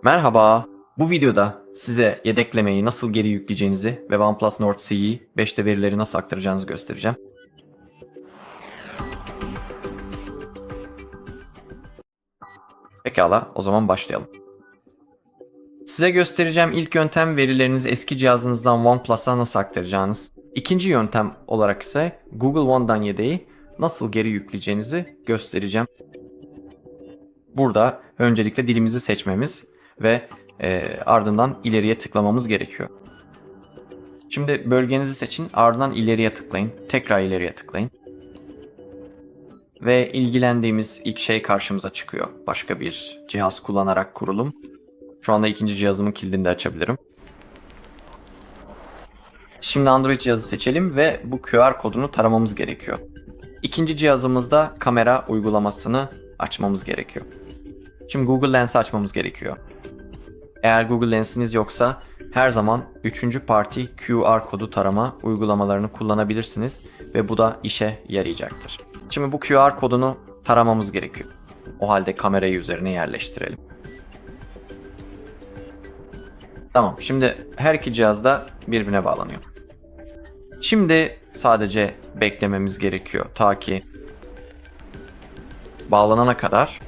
Merhaba. Bu videoda size yedeklemeyi nasıl geri yükleyeceğinizi ve OnePlus Nord C'yi 5'te verileri nasıl aktaracağınızı göstereceğim. Pekala, o zaman başlayalım. Size göstereceğim ilk yöntem verilerinizi eski cihazınızdan OnePlus'a nasıl aktaracağınız. İkinci yöntem olarak ise Google One'dan yedeği nasıl geri yükleyeceğinizi göstereceğim. Burada öncelikle dilimizi seçmemiz ve e, ardından ileriye tıklamamız gerekiyor. Şimdi bölgenizi seçin, ardından ileriye tıklayın. Tekrar ileriye tıklayın. Ve ilgilendiğimiz ilk şey karşımıza çıkıyor. Başka bir cihaz kullanarak kurulum. Şu anda ikinci cihazımın kilidini de açabilirim. Şimdi Android cihazı seçelim ve bu QR kodunu taramamız gerekiyor. İkinci cihazımızda kamera uygulamasını açmamız gerekiyor. Şimdi Google Lens'i açmamız gerekiyor. Eğer Google Lens'iniz yoksa her zaman 3. parti QR kodu tarama uygulamalarını kullanabilirsiniz ve bu da işe yarayacaktır. Şimdi bu QR kodunu taramamız gerekiyor. O halde kamerayı üzerine yerleştirelim. Tamam, şimdi her iki cihaz da birbirine bağlanıyor. Şimdi sadece beklememiz gerekiyor ta ki bağlanana kadar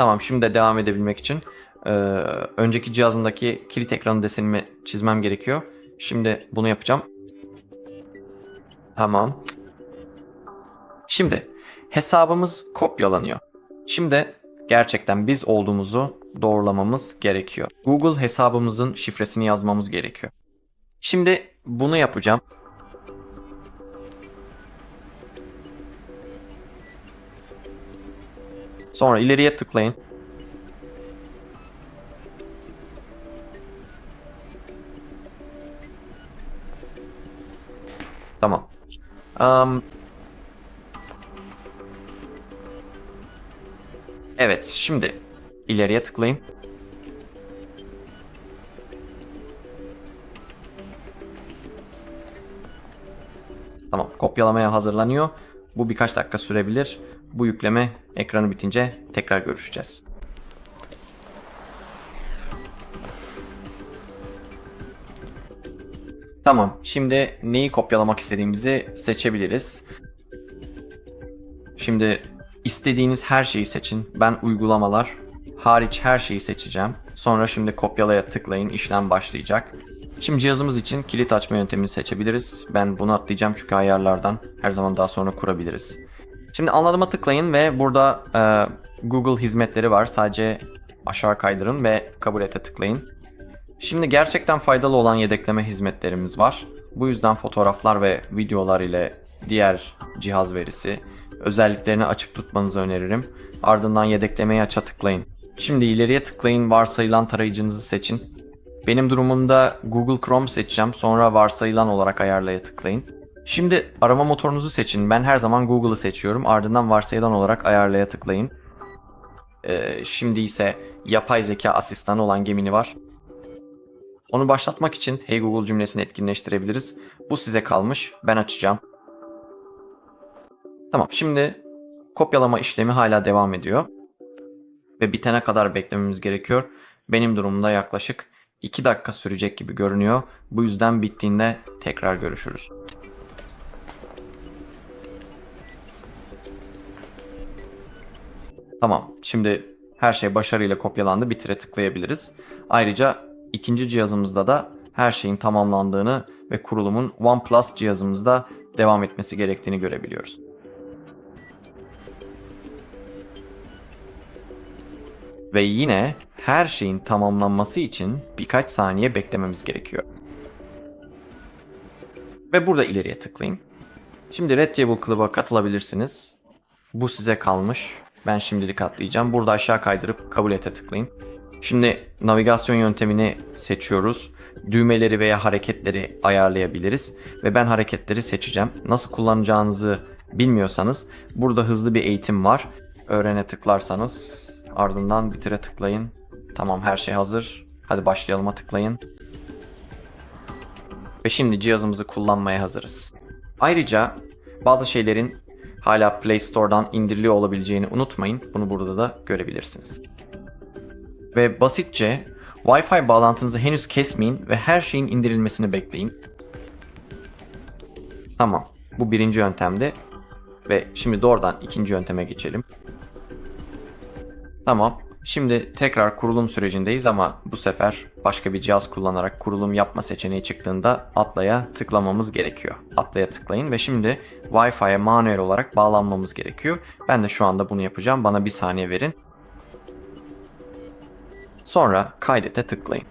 Tamam şimdi de devam edebilmek için e, önceki cihazımdaki kilit ekranı desenimi çizmem gerekiyor. Şimdi bunu yapacağım. Tamam. Şimdi hesabımız kopyalanıyor. Şimdi gerçekten biz olduğumuzu doğrulamamız gerekiyor. Google hesabımızın şifresini yazmamız gerekiyor. Şimdi bunu yapacağım. Sonra ileriye tıklayın. Tamam. Am, evet, şimdi ileriye tıklayın. Tamam, kopyalamaya hazırlanıyor. Bu birkaç dakika sürebilir. Bu yükleme ekranı bitince tekrar görüşeceğiz. Tamam, şimdi neyi kopyalamak istediğimizi seçebiliriz. Şimdi istediğiniz her şeyi seçin. Ben uygulamalar hariç her şeyi seçeceğim. Sonra şimdi kopyalaya tıklayın, işlem başlayacak. Şimdi cihazımız için kilit açma yöntemini seçebiliriz. Ben bunu atlayacağım çünkü ayarlardan her zaman daha sonra kurabiliriz. Şimdi anladıma tıklayın ve burada e, Google hizmetleri var. Sadece aşağı kaydırın ve kabul ete tıklayın. Şimdi gerçekten faydalı olan yedekleme hizmetlerimiz var. Bu yüzden fotoğraflar ve videolar ile diğer cihaz verisi özelliklerini açık tutmanızı öneririm. Ardından yedeklemeyi aça tıklayın. Şimdi ileriye tıklayın varsayılan tarayıcınızı seçin. Benim durumumda Google Chrome seçeceğim. Sonra varsayılan olarak ayarlaya tıklayın. Şimdi arama motorunuzu seçin. Ben her zaman Google'ı seçiyorum. Ardından varsayılan olarak ayarlaya tıklayın. Ee, şimdi ise yapay zeka asistanı olan Gemini var. Onu başlatmak için Hey Google cümlesini etkinleştirebiliriz. Bu size kalmış. Ben açacağım. Tamam şimdi kopyalama işlemi hala devam ediyor. Ve bitene kadar beklememiz gerekiyor. Benim durumumda yaklaşık 2 dakika sürecek gibi görünüyor. Bu yüzden bittiğinde tekrar görüşürüz. Tamam. Şimdi her şey başarıyla kopyalandı. Bitire tıklayabiliriz. Ayrıca ikinci cihazımızda da her şeyin tamamlandığını ve kurulumun OnePlus cihazımızda devam etmesi gerektiğini görebiliyoruz. Ve yine her şeyin tamamlanması için birkaç saniye beklememiz gerekiyor. Ve burada ileriye tıklayın. Şimdi Red Table Club'a katılabilirsiniz. Bu size kalmış. Ben şimdilik atlayacağım. Burada aşağı kaydırıp kabul ete tıklayın. Şimdi navigasyon yöntemini seçiyoruz. Düğmeleri veya hareketleri ayarlayabiliriz. Ve ben hareketleri seçeceğim. Nasıl kullanacağınızı bilmiyorsanız burada hızlı bir eğitim var. Öğrene tıklarsanız Ardından bitire tıklayın. Tamam her şey hazır. Hadi başlayalıma tıklayın. Ve şimdi cihazımızı kullanmaya hazırız. Ayrıca bazı şeylerin hala Play Store'dan indiriliyor olabileceğini unutmayın. Bunu burada da görebilirsiniz. Ve basitçe Wi-Fi bağlantınızı henüz kesmeyin ve her şeyin indirilmesini bekleyin. Tamam. Bu birinci yöntemdi. Ve şimdi doğrudan ikinci yönteme geçelim. Tamam. Şimdi tekrar kurulum sürecindeyiz ama bu sefer başka bir cihaz kullanarak kurulum yapma seçeneği çıktığında Atla'ya tıklamamız gerekiyor. Atla'ya tıklayın ve şimdi Wi-Fi'ye manuel olarak bağlanmamız gerekiyor. Ben de şu anda bunu yapacağım. Bana bir saniye verin. Sonra kaydete tıklayın.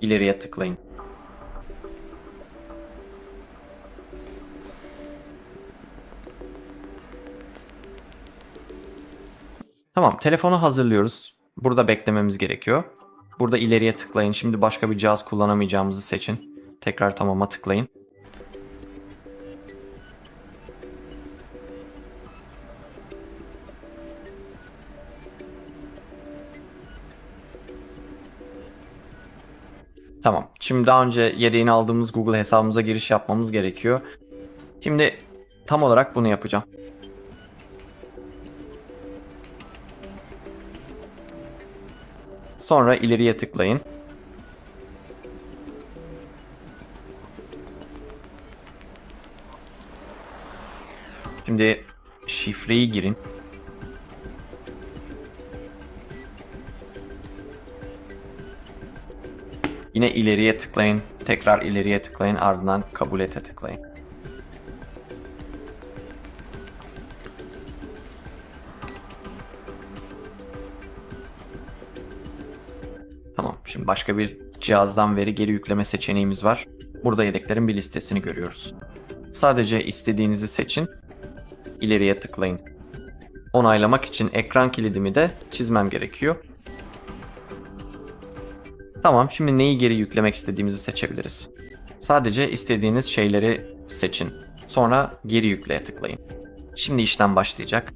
İleriye tıklayın. Tamam, telefonu hazırlıyoruz. Burada beklememiz gerekiyor. Burada ileriye tıklayın. Şimdi başka bir cihaz kullanamayacağımızı seçin. Tekrar tamama tıklayın. Tamam. Şimdi daha önce yedeğini aldığımız Google hesabımıza giriş yapmamız gerekiyor. Şimdi tam olarak bunu yapacağım. Sonra ileriye tıklayın. Şimdi şifreyi girin. Yine ileriye tıklayın. Tekrar ileriye tıklayın. Ardından kabul ete tıklayın. Başka bir cihazdan veri geri yükleme seçeneğimiz var. Burada yedeklerin bir listesini görüyoruz. Sadece istediğinizi seçin. İleriye tıklayın. Onaylamak için ekran kilidimi de çizmem gerekiyor. Tamam, şimdi neyi geri yüklemek istediğimizi seçebiliriz. Sadece istediğiniz şeyleri seçin. Sonra geri yükleye tıklayın. Şimdi işlem başlayacak.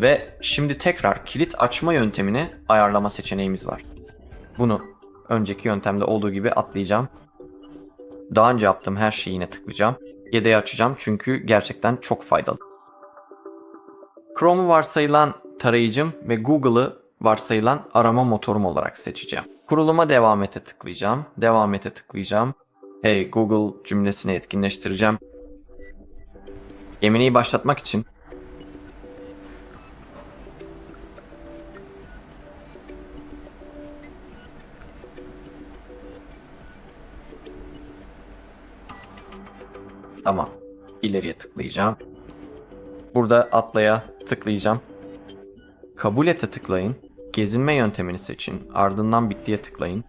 Ve şimdi tekrar kilit açma yöntemini ayarlama seçeneğimiz var. Bunu önceki yöntemde olduğu gibi atlayacağım. Daha önce yaptığım her şeyi yine tıklayacağım. Yedeği açacağım çünkü gerçekten çok faydalı. Chrome'u varsayılan tarayıcım ve Google'ı varsayılan arama motorum olarak seçeceğim. Kuruluma devam ete tıklayacağım. Devam ete tıklayacağım. Hey Google cümlesini etkinleştireceğim. Gemineyi başlatmak için Tamam. İleriye tıklayacağım. Burada atlaya tıklayacağım. Kabul ete tıklayın. Gezinme yöntemini seçin. Ardından bittiye tıklayın.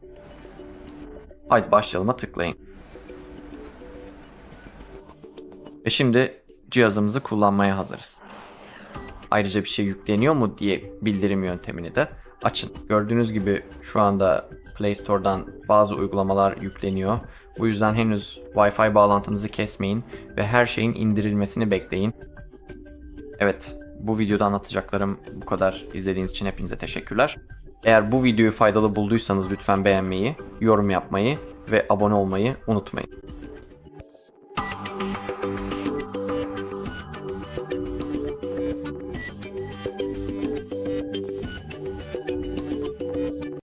Haydi başlayalıma tıklayın. Ve şimdi cihazımızı kullanmaya hazırız. Ayrıca bir şey yükleniyor mu diye bildirim yöntemini de açın. Gördüğünüz gibi şu anda Play Store'dan bazı uygulamalar yükleniyor. Bu yüzden henüz Wi-Fi bağlantınızı kesmeyin ve her şeyin indirilmesini bekleyin. Evet, bu videoda anlatacaklarım bu kadar. İzlediğiniz için hepinize teşekkürler. Eğer bu videoyu faydalı bulduysanız lütfen beğenmeyi, yorum yapmayı ve abone olmayı unutmayın.